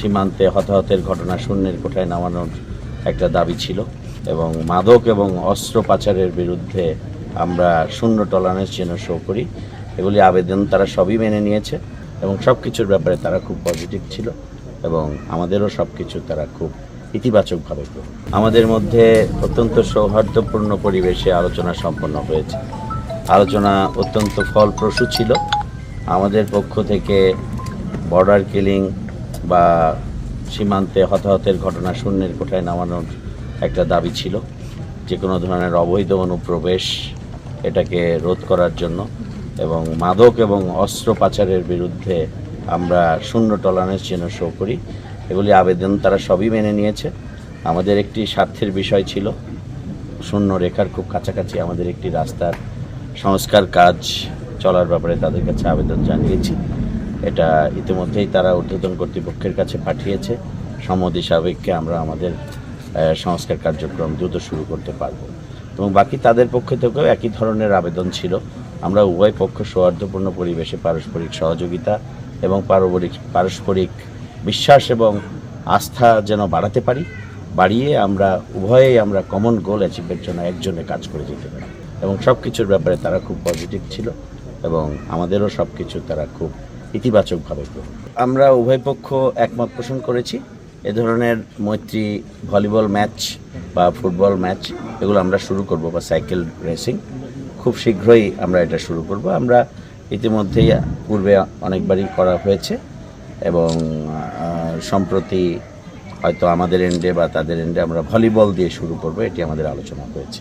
সীমান্তে হতাহতের ঘটনা শূন্যের কোঠায় নামানোর একটা দাবি ছিল এবং মাদক এবং অস্ত্র পাচারের বিরুদ্ধে আমরা শূন্য টলারেন্স যেন শো করি, এগুলি আবেদন তারা সবই মেনে নিয়েছে এবং সব কিছুর ব্যাপারে তারা খুব পজিটিভ ছিল এবং আমাদেরও সব কিছু তারা খুব ইতিবাচকভাবে গ্রহণ। আমাদের মধ্যে অত্যন্ত সৌহার্দ্যপূর্ণ পরিবেশে আলোচনা সম্পন্ন হয়েছে আলোচনা অত্যন্ত ফলপ্রসূ ছিল আমাদের পক্ষ থেকে বর্ডার কিলিং বা সীমান্তে হতাহতের ঘটনা শূন্যের কোঠায় নামানোর একটা দাবি ছিল। যে কোনো ধরনের অবৈধ অনুপ্রবেশ এটাকে রোধ করার জন্য এবং মাদক এবং অস্ত্র পাচারের বিরুদ্ধে আমরা শূন্য টলারেন্স যেন শো করি, এগুলি আবেদন তারা সবই মেনে নিয়েছে। আমাদের একটি স্বার্থের বিষয় ছিল, শূন্য রেখার খুব কাছাকাছি আমাদের একটি রাস্তার সংস্কার কাজ চলার ব্যাপারে তাদের কাছে আবেদন জানিয়েছি। এটা ইতিমধ্যেই তারা ঊর্ধ্বতন কর্তৃপক্ষের কাছে পাঠিয়েছে। সম্মতি সাবেককে আমরা আমাদের সংস্কার কার্যক্রম দ্রুত শুরু করতে পারব। এবং বাকি তাদের পক্ষ থেকেও একই ধরনের আবেদন ছিল। আমরা উভয় পক্ষ সৌহার্দ্যপূর্ণ পরিবেশে পারস্পরিক সহযোগিতা এবং পারস্পরিক পারস্পরিক বিশ্বাস এবং আস্থা যেন বাড়াতে পারি, বাড়িয়ে আমরা, উভয়েই আমরা কমন গোল অ্যাচিভের জন্য একজনে কাজ করে যেতে পারি। এবং সব কিছুর ব্যাপারে তারা খুব পজিটিভ ছিল এবং আমাদেরও সব কিছু তারা খুব ইতিবাচকভাবে আমরা উভয় পক্ষ একমত পোষণ করেছি, এ ধরনের মৈত্রী ভলিবল ম্যাচ বা ফুটবল ম্যাচ এগুলো আমরা শুরু করব বা সাইকেল রেসিং। খুব শীঘ্রই আমরা এটা শুরু করব। আমরা ইতিমধ্যেই পূর্বে অনেকবারই করা হয়েছে এবং সম্প্রতি হয়তো আমাদের এন্ডে বা তাদের এন্ডে আমরা ভলিবল দিয়ে শুরু করব, এটি আমাদের আলোচনা হয়েছে।